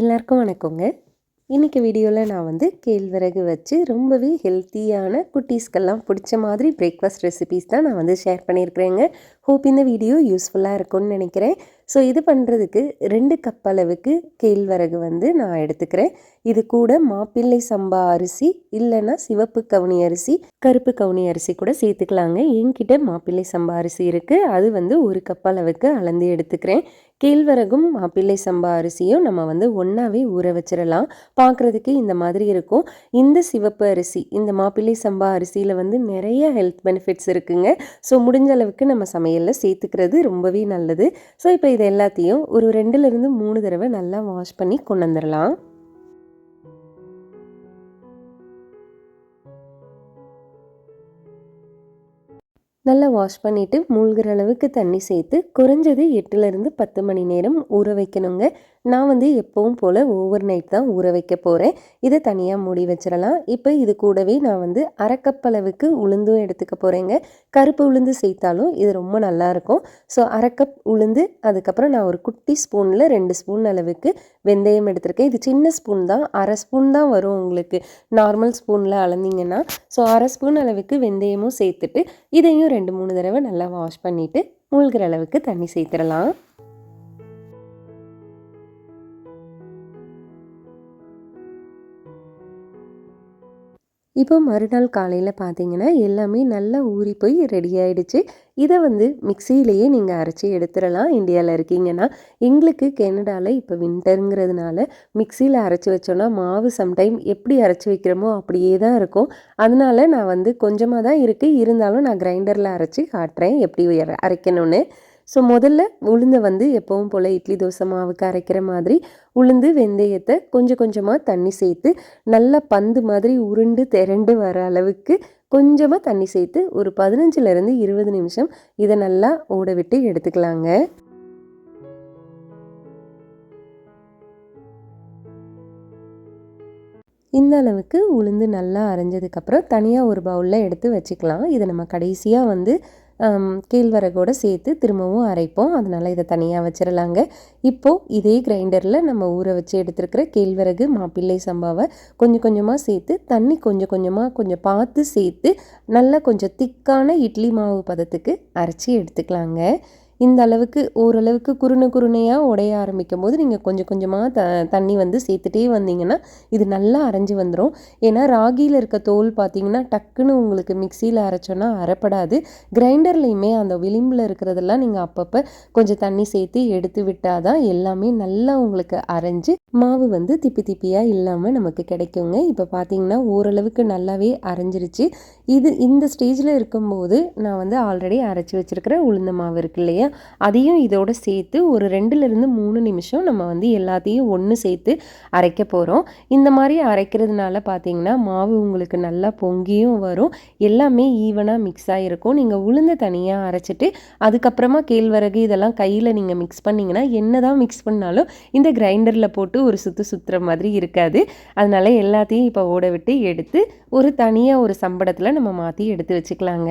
எல்லாருக்கும் வணக்கங்க. இன்றைக்கி வீடியோவில் நான் வந்து கேழ்வரகு வச்சு ரொம்பவே ஹெல்த்தியான குட்டீஸ்க்கெல்லாம் பிடிச்ச மாதிரி பிரேக்ஃபாஸ்ட் ரெசிபீஸ் தான் நான் வந்து ஷேர் பண்ணியிருக்கிறேங்க. ஹோப் இந்த வீடியோ யூஸ்ஃபுல்லாக இருக்கும்னு நினைக்கிறேன். ஸோ இது பண்ணுறதுக்கு ரெண்டு கப் அளவுக்கு கேழ்வரகு வந்து நான் எடுத்துக்கிறேன். இது கூட மாப்பிள்ளை சம்பா அரிசி இல்லைன்னா சிவப்பு கவுனி அரிசி கருப்பு கவுனி அரிசி கூட சேர்த்துக்கலாங்க. என்கிட்ட மாப்பிள்ளை சம்பா அரிசி இருக்குது அது வந்து ஒரு கப் அளவுக்கு அளந்து எடுத்துக்கிறேன். கேழ்வரகும் மாப்பிள்ளை சம்பா அரிசியும் நம்ம வந்து ஒன்றாவே ஊற வச்சிடலாம் பார்க்குறதுக்கு இந்த மாதிரி இருக்கும். இந்த சிவப்பு அரிசி இந்த மாப்பிள்ளை சம்பா அரிசியில் வந்து நிறைய ஹெல்த் பெனிஃபிட்ஸ் இருக்குங்க. ஸோ முடிஞ்ச அளவுக்கு நம்ம சமையலில் சேர்த்துக்கிறது ரொம்பவே நல்லது. ஸோ இப்போ இது எல்லாத்தையும் ஒரு ரெண்டுலேருந்து மூணு தடவை நல்லா வாஷ் பண்ணி கொண்டு வந்துடலாம் நல்லா வாஷ் பண்ணிவிட்டு மூழ்கிற அளவுக்கு தண்ணி சேர்த்து குறைஞ்சது எட்டுலேருந்து பத்து மணி நேரம் ஊற வைக்கணுங்க. நான் வந்து எப்பவும் போல் ஓவர் நைட் தான் ஊற வைக்க போகிறேன் இதை தனியாக மூடி வச்சிடலாம். இப்போ இது கூடவே நான் வந்து அரைக்கப் அளவுக்கு உளுந்தும் எடுத்துக்க போகிறேங்க கருப்பு உளுந்து சேர்த்தாலும் இது ரொம்ப நல்லாயிருக்கும் ஸோ அரைக்கப் உளுந்து அதுக்கப்புறம் நான் ஒரு குட்டி ஸ்பூனில் ரெண்டு ஸ்பூன் அளவுக்கு வெந்தயம் எடுத்திருக்கேன். இது சின்ன ஸ்பூன் தான். அரை ஸ்பூன் தான் வரும் உங்களுக்கு. நார்மல் ஸ்பூனில் அளந்தீங்கன்னா. ஸோ அரை ஸ்பூன் அளவுக்கு வெந்தயமும் சேர்த்துட்டு இதையும் ரெண்டு மூணு தடவை நல்லா வாஷ் பண்ணிவிட்டு மூழ்கிற அளவுக்கு தண்ணி சேர்த்துடலாம். இப்போ மறுநாள் காலையில் பார்த்தீங்கன்னா எல்லாமே நல்லா ஊறி போய் ரெடி ஆகிடுச்சு இதை வந்து மிக்சியிலேயே நீங்கள் அரைச்சி எடுத்துடலாம். இந்தியாவில் இருக்கீங்கன்னா எங்களுக்கு கெனடாவில் இப்போ வின்டருங்கிறதுனால மிக்சியில் அரைச்சி வச்சோன்னா மாவு சம்டைம் எப்படி அரைச்சி வைக்கிறோமோ அப்படியே தான் இருக்கும். அதனால நான் வந்து கொஞ்சமாக தான் இருக்குது இருந்தாலும் நான் கிரைண்டரில் அரைச்சி காட்டுறேன் எப்படி அரைக்கணும்னு. ஸோ முதல்ல உளுந்தை வந்து எப்பவும் போல் இட்லி தோசை மாவுக்கு அரைக்கிற மாதிரி உளுந்து வெந்தயத்தை கொஞ்சம் கொஞ்சமாக தண்ணி சேர்த்து நல்லா பந்து மாதிரி உருண்டு திரண்டு வர அளவுக்கு கொஞ்சமாக தண்ணி சேர்த்து ஒரு பதினஞ்சுலேருந்து இருபது நிமிஷம் இதை நல்லா ஓட விட்டு எடுத்துக்கலாங்க. இந்த அளவுக்கு உளுந்து நல்லா அரைஞ்சதுக்கப்புறம் தனியாக ஒரு பவுலில் எடுத்து வச்சுக்கலாம். இதை நம்ம கடைசியாக வந்து கேழ்வரகோடு சேர்த்து திரும்பவும் அரைப்போம். அதனால் இதை தனியாக வச்சிடலாங்க இப்போது இதே கிரைண்டரில் நம்ம ஊற வச்சு எடுத்துருக்கிற கேழ்வரகு மாப்பிள்ளை சம்பாவை கொஞ்சம் கொஞ்சமாக சேர்த்து தண்ணி கொஞ்சம் கொஞ்சமாக கொஞ்சம் பார்த்து சேர்த்து நல்லா கொஞ்சம் திக்கான இட்லி மாவு பதத்துக்கு அரைச்சி எடுத்துக்கலாங்க. இந்த அளவுக்கு ஓரளவுக்கு குருணை குருணையாக உடைய ஆரம்பிக்கும் போது நீங்கள் கொஞ்சம் கொஞ்சமாக த தண்ணி வந்து சேர்த்துட்டே வந்தீங்கன்னா இது நல்லா அரைஞ்சி வந்துடும் ஏன்னா ராகியில் இருக்க தோல் பார்த்தீங்கன்னா டக்குன்னு உங்களுக்கு மிக்சியில் அரைச்சோன்னா அரைப்படாது. கிரைண்டர்லேயுமே அந்த விளிம்பில் இருக்கிறதெல்லாம் நீங்கள் அப்பப்போ கொஞ்சம் தண்ணி சேர்த்து எடுத்து விட்டால் தான் எல்லாமே நல்லா உங்களுக்கு அரைஞ்சு மாவு வந்து திப்பி திப்பியாக இல்லாமல் நமக்கு கிடைக்குங்க. இப்போ பார்த்தீங்கன்னா ஓரளவுக்கு நல்லாவே அரைஞ்சிருச்சு. இது இந்த ஸ்டேஜில் இருக்கும்போது நான் வந்து ஆல்ரெடி அரைச்சி வச்சுருக்கிற உளுந்த மாவு இருக்கு இல்லையா அதையும் இதோட சேர்த்து ஒரு ரெண்டுலேருந்து மூணு நிமிஷம் நம்ம வந்து எல்லாத்தையும் ஒன்று சேர்த்து அரைக்க போகிறோம் இந்த மாதிரி அரைக்கிறதுனால பார்த்தீங்கன்னா மாவு உங்களுக்கு நல்லா பொங்கியும் வரும். எல்லாமே ஈவனாக மிக்ஸ் ஆகிருக்கும் நீங்கள் உளுந்த தனியாக அரைச்சிட்டு அதுக்கப்புறமா கேழ்வரகு இதெல்லாம் கையில் நீங்கள் மிக்ஸ் பண்ணிங்கன்னா என்ன தான் மிக்ஸ் பண்ணாலும் இந்த கிரைண்டரில் போட்டு ஒரு சுற்று சுற்றுற மாதிரி இருக்காது. அதனால் எல்லாத்தையும் இப்போ ஓட விட்டு எடுத்து ஒரு தனியாக ஒரு சம்படத்தில் நம்ம மாற்றி எடுத்து வச்சுக்கலாங்க.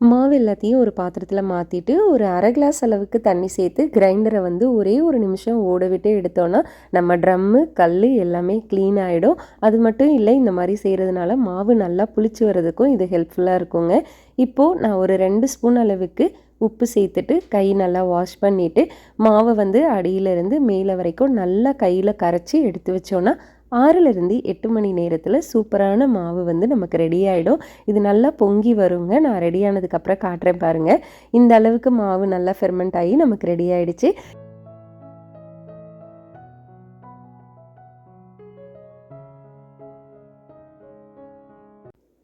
மாவு எல்லாத்தையும் ஒரு பாத்திரத்தில் மாற்றிட்டு ஒரு அரை கிளாஸ் அளவுக்கு தண்ணி சேர்த்து கிரைண்டரை வந்து ஒரே ஒரு நிமிஷம் ஓட விட்டு எடுத்தோன்னா நம்ம ட்ரம்மு கல் எல்லாமே க்ளீன் ஆகிடும் அது மட்டும் இல்லை இந்த மாதிரி செய்கிறதுனால மாவு நல்லா புளிச்சு வர்றதுக்கும் இது ஹெல்ப்ஃபுல்லாக இருக்குங்க. இப்போது நான் ஒரு ரெண்டு ஸ்பூன் அளவுக்கு உப்பு சேர்த்துட்டு கை நல்லா வாஷ் பண்ணிவிட்டு மாவை வந்து அடியிலேருந்து மேலே வரைக்கும் நல்லா கையில் கரைச்சி எடுத்து வச்சோன்னா ஆறுலேருந்து எட்டு மணி நேரத்தில் சூப்பரான மாவு வந்து நமக்கு ரெடி ஆகிடும் இது நல்லா பொங்கி வருங்க. நான் ரெடி ஆனதுக்கப்புறம் காட்டுறேன் பாருங்கள் இந்த அளவுக்கு மாவு நல்லா ஃபெர்மெண்ட் ஆகி நமக்கு ரெடி ஆகிடுச்சு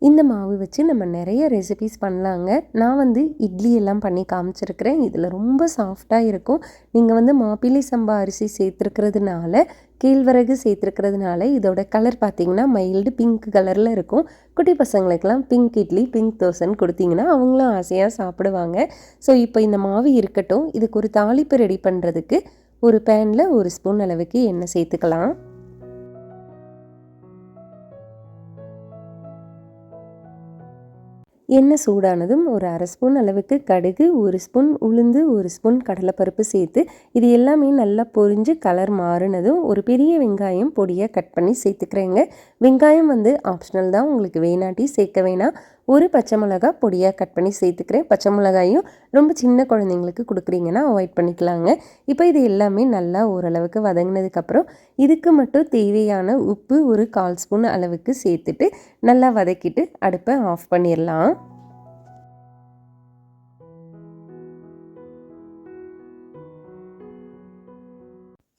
இந்த மாவு வச்சு நம்ம நிறைய ரெசிபிஸ் பண்ணலாங்க. நான் வந்து இட்லி எல்லாம் பண்ணி காமிச்சிருக்கிறேன். இதில் ரொம்ப சாஃப்டாக இருக்கும். நீங்கள் வந்து மாப்பிள்ளை சம்பா அரிசி சேர்த்துருக்கிறதுனால கேழ்வரகு சேர்த்துருக்கிறதுனால இதோட கலர் பார்த்தீங்கன்னா மைல்டு பிங்க் கலரில் இருக்கும். குட்டி பசங்களுக்கெல்லாம் பிங்க் இட்லி பிங்க் தோசைன்னு கொடுத்தீங்கன்னா அவங்களும் ஆசையாக சாப்பிடுவாங்க. ஸோ இப்போ இந்த மாவு இருக்கட்டும். இதுக்கு ஒரு தாளிப்பு ரெடி பண்ணுறதுக்கு ஒரு பேனில் ஒரு ஸ்பூன் அளவுக்கு எண்ணெய் சேர்த்துக்கலாம். எண்ணெய் சூடானதும் ஒரு அரை ஸ்பூன் அளவுக்கு கடுகு ஒரு ஸ்பூன் உளுந்து ஒரு ஸ்பூன் கடலைப்பருப்பு சேர்த்து இது எல்லாமே நல்லா பொரிஞ்சு கலர் மாறினதும் ஒரு பெரிய வெங்காயம் பொடியாக கட் பண்ணி சேர்த்துக்கிறேங்க. வெங்காயம் வந்து ஆப்ஷனல் தான். உங்களுக்கு வேணாட்டி சேர்க்க வேணாம். ஒரு பச்சை மிளகா பொடியாக கட் பண்ணி சேர்த்துக்கிறேன். பச்சை மிளகாயும் ரொம்ப சின்ன குழந்தைங்களுக்கு கொடுக்குறீங்கன்னா அவாய்ட் பண்ணிக்கலாங்க. இப்போ இது எல்லாமே நல்லா ஓரளவுக்கு வதங்கினதுக்கப்புறம் இதுக்கு மட்டும் தேவையான உப்பு ஒரு கால் ஸ்பூன் அளவுக்கு சேர்த்துட்டு நல்லா வதக்கிட்டு அடுப்பை ஆஃப் பண்ணிடலாம்.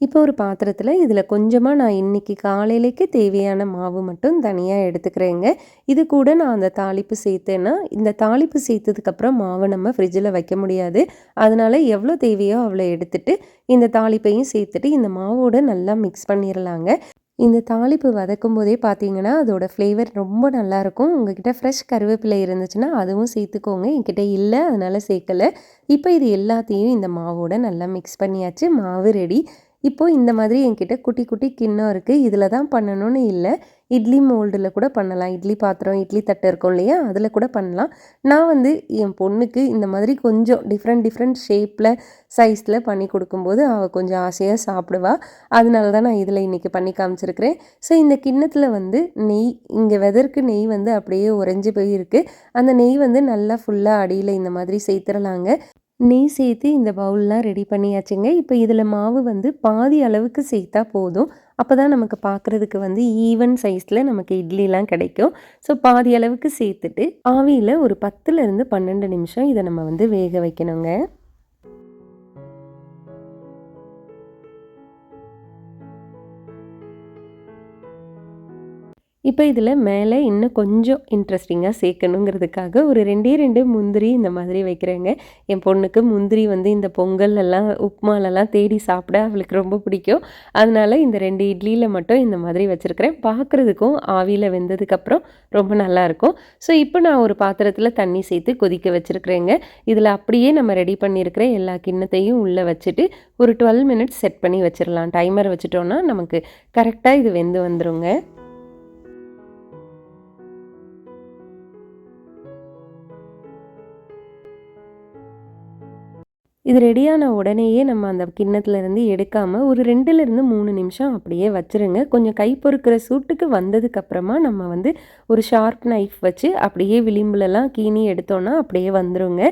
இப்போ ஒரு பாத்திரத்தில் இதில் கொஞ்சமாக நான் இன்றைக்கி காலையிலேக்கு தேவையான மாவு மட்டும் தனியாக எடுத்துக்கிறேங்க. இது கூட நான் அந்த தாளிப்பு சேர்த்தேன்னா இந்த தாளிப்பு சேர்த்ததுக்கப்புறம் மாவை நம்ம ஃப்ரிட்ஜில் வைக்க முடியாது. அதனால் எவ்வளோ தேவையோ அவ்வளோ எடுத்துட்டு இந்த தாளிப்பையும் சேர்த்துட்டு இந்த மாவோடு நல்லா மிக்ஸ் பண்ணிடலாங்க இந்த தாளிப்பு வதக்கும் போதே பார்த்தீங்கன்னா அதோட ஃப்ளேவர் ரொம்ப நல்லாயிருக்கும் உங்ககிட்ட ஃப்ரெஷ் கருவேப்பிலை இருந்துச்சுன்னா அதுவும் சேர்த்துக்கோங்க. என்கிட்ட இல்லை அதனால் சேர்க்கலை. இப்போ இது எல்லாத்தையும் இந்த மாவோட நல்லா மிக்ஸ் பண்ணியாச்சு. மாவு ரெடி இப்போது இந்த மாதிரி என்கிட்ட குட்டி குட்டி கிண்ணம் இருக்குது இதில் தான் பண்ணணும்னு இல்லை. இட்லி மோல்டில் கூட பண்ணலாம். இட்லி பாத்திரம் இட்லி தட்டு இருக்கும் இல்லையா? அதில் கூட பண்ணலாம். நான் வந்து என் பொண்ணுக்கு இந்த மாதிரி கொஞ்சம் டிஃப்ரெண்ட் டிஃப்ரெண்ட் ஷேப்பில் சைஸில் பண்ணி கொடுக்கும்போது அவள் கொஞ்சம் ஆசையாக சாப்பிடுவா. அதனால தான் நான் இதில் இன்றைக்கி பண்ணி காமிச்சிருக்கிறேன். ஸோ இந்த கிண்ணத்தில் வந்து நெய் இங்கே வெதற்கு நெய் வந்து அப்படியே உறைஞ்சி போயிருக்கு. அந்த நெய் வந்து நல்லா ஃபுல்லாக அடியில் இந்த மாதிரி சேர்த்துடலாங்க நெய் சேர்த்து இந்த பவுல்லாம் ரெடி பண்ணியாச்சுங்க. இப்போ இதில் மாவு வந்து பாதி அளவுக்கு சேர்த்தா போதும். அப்போ தான் நமக்கு பார்க்குறதுக்கு வந்து ஈவன் சைஸில் நமக்கு இட்லிலாம் கிடைக்கும். ஸோ பாதி அளவுக்கு சேர்த்துட்டு ஆவியில் ஒரு பத்துலேருந்து பன்னெண்டு நிமிஷம் இதை நம்ம வந்து வேக வைக்கணுங்க. இப்போ இதில் மேலே இன்னும் கொஞ்சம் இன்ட்ரெஸ்டிங்காக சேர்க்கணுங்கிறதுக்காக ஒரு ரெண்டே ரெண்டு முந்திரி இந்த மாதிரி வைக்கிறேங்க. என் பொண்ணுக்கு முந்திரி வந்து இந்த பொங்கல்லாம் உப்மாலெல்லாம் தேடி சாப்பிட அவளுக்கு ரொம்ப பிடிக்கும். அதனால் இந்த ரெண்டு இட்லியில் மட்டும் இந்த மாதிரி வச்சுருக்கிறேன். பார்க்குறதுக்கும் ஆவியில் வெந்ததுக்கப்புறம் ரொம்ப நல்லாயிருக்கும் ஸோ இப்போ நான் ஒரு பாத்திரத்தில் தண்ணி சேர்த்து கொதிக்க வச்சுருக்கிறேங்க. இதில் அப்படியே நம்ம ரெடி பண்ணியிருக்கிற எல்லா கிண்ணத்தையும் உள்ளே வச்சுட்டு ஒரு டுவெல் மினிட்ஸ் செட் பண்ணி வச்சிடலாம். டைமர் வச்சுட்டோன்னா நமக்கு கரெக்டாக இது வெந்து வந்துடுங்க இது ரெடியான உடனேயே நம்ம அந்த கிண்ணத்துலேருந்து எடுக்காமல் ஒரு ரெண்டுலேருந்து மூணு நிமிஷம் அப்படியே வச்சுருங்க. கொஞ்சம் கை பொறுக்கிற சூட்டுக்கு வந்ததுக்கப்புறமா நம்ம வந்து ஒரு ஷார்ப் நைஃப் வச்சு அப்படியே விளிம்புலலாம் கீனி எடுத்தோன்னா அப்படியே வந்துருங்க.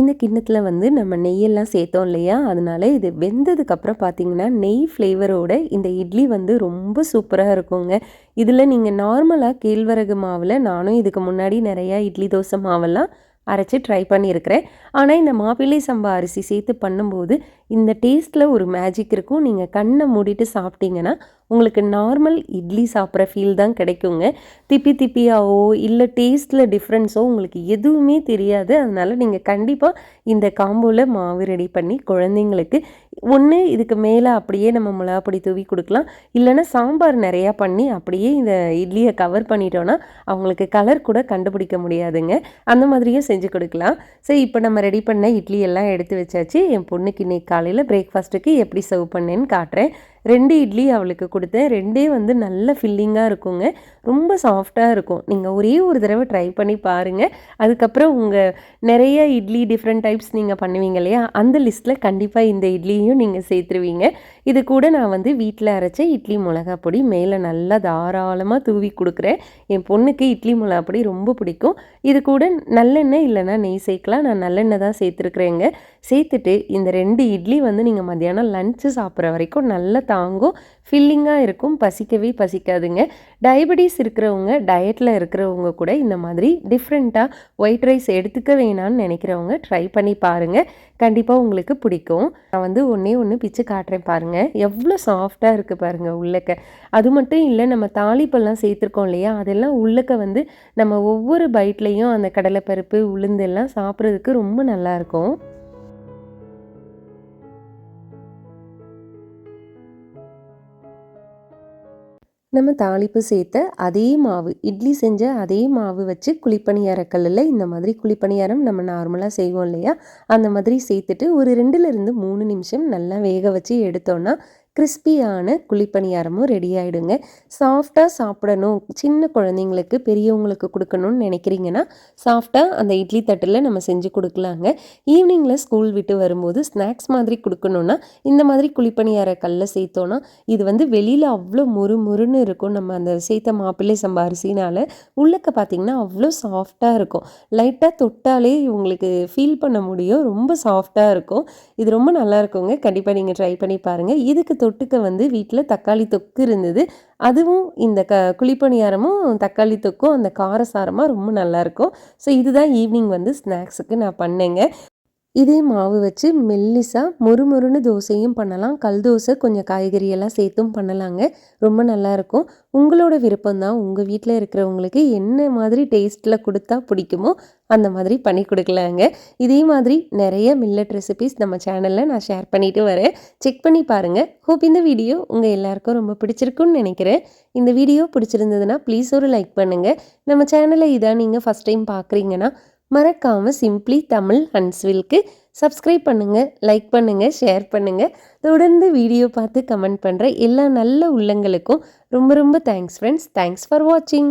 இந்த கிண்ணத்தில் வந்து நம்ம நெய்யெல்லாம் சேர்த்தோம் இல்லையா? அதனால் இது வெந்ததுக்கப்புறம் பார்த்தீங்கன்னா நெய் ஃப்ளேவரோட இந்த இட்லி வந்து ரொம்ப சூப்பராக இருக்குங்க. இதில் நீங்கள் நார்மலாக கேழ்வரகு மாவில் நானும் இதுக்கு முன்னாடி நிறையா இட்லி தோசை மாவெல்லாம் அரைச்சி ட்ரை பண்ணியிருக்கிறேன். ஆனால் இந்த மாப்பிள்ளை சம்பா அரிசி சேர்த்து பண்ணும்போது இந்த டேஸ்ட்டில் ஒரு மேஜிக் இருக்கும். நீங்கள் கண்ணை மூடிட்டு சாப்பிட்டீங்கன்னா உங்களுக்கு நார்மல் இட்லி சாப்பிட்ற ஃபீல் தான் கிடைக்குங்க. திப்பி திப்பியாவோ இல்லை டேஸ்ட்டில் டிஃப்ரென்ஸோ உங்களுக்கு எதுவுமே தெரியாது. அதனால் நீங்கள் கண்டிப்பாக இந்த காம்போவில் மாவு ரெடி பண்ணி குழந்தைங்களுக்கு ஒன்று இதுக்கு மேலே அப்படியே நம்ம மிளகாப்பொடி தூவி கொடுக்கலாம். இல்லைன்னா சாம்பார் நிறையா பண்ணி அப்படியே இந்த இட்லியை கவர் பண்ணிட்டோன்னா அவங்களுக்கு கலர் கூட கண்டுபிடிக்க முடியாதுங்க. அந்த மாதிரியே செஞ்சு கொடுக்கலாம். சரி இப்போ நம்ம ரெடி பண்ண இட்லி எல்லாம் எடுத்து வச்சாச்சு. என் பொண்ணுக்கு இன்னைக்கு காலையில் பிரேக்ஃபாஸ்ட்டுக்கு எப்படி சர்வ் பண்ணேன்னு காட்டுறேன். ரெண்டு இட்லி அவளுக்கு கொடுத்தேன். ரெண்டே வந்து நல்ல ஃபில்லிங்காக இருக்குங்க. ரொம்ப சாஃப்டாக இருக்கும். நீங்கள் ஒரே ஒரு தடவை ட்ரை பண்ணி பாருங்கள் அதுக்கப்புறம் உங்கள் நிறைய இட்லி டிஃப்ரெண்ட் டைப்ஸ் நீங்கள் பண்ணுவீங்க இல்லையா? அந்த லிஸ்ட்டில் கண்டிப்பாக இந்த இட்லியும் நீங்கள் சேர்த்துருவீங்க. இது கூட நான் வந்து வீட்டில் அரைச்ச இட்லி மிளகா பொடி. மேலே நல்லா தாராளமாக தூவி கொடுக்குறேன். என் பொண்ணுக்கு இட்லி மிளகா பொடி ரொம்ப பிடிக்கும். இது கூட நல்லெண்ணெய் இல்லைன்னா நெய் சேர்க்கலாம். நான் நல்லெண்ணெய் தான் சேர்த்துருக்குறேங்க. சேர்த்துட்டு இந்த ரெண்டு இட்லி வந்து நீங்கள் மத்தியானம் லஞ்சு சாப்பிட்ற வரைக்கும் நல்லா தாங்கும். ஃபில்லிங்காக இருக்கும். பசிக்கவே பசிக்காதுங்க. டயபெட்டிஸ் இருக்கிறவங்க டயட்டில் இருக்கிறவங்க கூட இந்த மாதிரி டிஃப்ரெண்ட்டாக ஒயிட் ரைஸ் எடுத்துக்க வேணான்னு நினைக்கிறவங்க ட்ரை பண்ணி பாருங்கள் கண்டிப்பாக உங்களுக்கு பிடிக்கும். நான் வந்து ஒன்றே ஒன்று பிச்சு காட்டுறேன் பாருங்கள் எவ்வளோ சாஃப்டாக இருக்குது பாருங்கள் உள்ளக்க. அது மட்டும் இல்லை நம்ம தாளிப்பெல்லாம் சேர்த்துருக்கோம் இல்லையா? அதெல்லாம் உள்ளக்க வந்து நம்ம ஒவ்வொரு பைட்லேயும் அந்த கடலைப்பருப்பு உளுந்தெல்லாம் சாப்பிட்றதுக்கு ரொம்ப நல்லாயிருக்கும் நம்ம தாளிப்பு சேர்த்த அதே மாவு இட்லி செஞ்ச அதே மாவு வச்சு குழிப்பணியாரக்கல்லில் இந்த மாதிரி குழிப்பணியாரம் நம்ம நார்மலாக செய்வோம் இல்லையா? அந்த மாதிரி சேர்த்துட்டு ஒரு ரெண்டுலேருந்து மூணு நிமிஷம் நல்லா வேக வச்சு எடுத்தோன்னா கிறிஸ்பியான குழிப்பணியாரமும் ரெடி ஆகிடுங்க சாஃப்டாக சாப்பிடணும். சின்ன குழந்தைங்களுக்கு பெரியவங்களுக்கு கொடுக்கணும்னு நினைக்கிறீங்கன்னா சாஃப்டாக அந்த இட்லி தட்டில் நம்ம செஞ்சு கொடுக்கலாங்க. ஈவினிங்கில் ஸ்கூல் விட்டு வரும்போது ஸ்நாக்ஸ் மாதிரி கொடுக்கணுன்னா இந்த மாதிரி குழிப்பணியார கல்ல சேர்த்தோன்னா இது வந்து வெளியில் அவ்வளோ முறு முறுன்னு இருக்கும். நம்ம அந்த சேர்த்த மாப்பிள்ளை சம்பா அரிசினால் உள்ளக்க பார்த்திங்கன்னா அவ்வளோ சாஃப்டாக இருக்கும். லைட்டாக தொட்டாலே உங்களுக்கு ஃபீல் பண்ண முடியும். ரொம்ப சாஃப்டாக இருக்கும். இது ரொம்ப நல்லா இருக்குங்க. கண்டிப்பாக நீங்கள் ட்ரை பண்ணி பாருங்கள் இதுக்கு தொட்டுக்க வந்து வீட்டில் தக்காளி தொக்கு இருந்தது. அதுவும் இந்த க குழிப்பணியாரமும் தக்காளி தொக்கும் அந்த காரசாரமாக ரொம்ப நல்லாயிருக்கும் ஸோ இதுதான் ஈவினிங் வந்து ஸ்நாக்ஸுக்கு நான் பண்ணேங்க. இதே மாவு வச்சு மெல்லிசாக மொறுமொறுன்னு தோசையும் பண்ணலாம். கல் தோசை கொஞ்சம் காய்கறியெல்லாம் சேர்த்தும் பண்ணலாங்க. ரொம்ப நல்லாயிருக்கும் உங்களோட விருப்பம் தான். உங்கள் வீட்டில் இருக்கிறவங்களுக்கு என்ன மாதிரி டேஸ்ட்டில் கொடுத்தா பிடிக்குமோ அந்த மாதிரி பண்ணி கொடுக்கலாங்க. இதே மாதிரி நிறைய மில்லட் ரெசிபிஸ் நம்ம சேனலில் நான் ஷேர் பண்ணிட்டு வரேன். செக் பண்ணி பாருங்கள் ஹோப் இந்த வீடியோ உங்கள் எல்லாருக்கும் ரொம்ப பிடிச்சிருக்குன்னு நினைக்கிறேன். இந்த வீடியோ பிடிச்சிருந்ததுன்னா ப்ளீஸ் ஒரு லைக் பண்ணுங்கள் நம்ம சேனலை இதான் நீங்கள் ஃபஸ்ட் டைம் பார்க்குறீங்கன்னா மறக்காமல் சிம்ப்ளி தமிழ் ஹன்ஸ்வில்க்கு சப்ஸ்கிரைப் பண்ணுங்கள் லைக் பண்ணுங்கள் ஷேர் பண்ணுங்கள் தொடர்ந்து வீடியோ பார்த்து கமெண்ட் பண்ணுற எல்லா நல்ல உள்ளங்களுக்கும் ரொம்ப ரொம்ப தேங்க்ஸ் ஃப்ரெண்ட்ஸ் தேங்க்ஸ் ஃபார் வாட்சிங்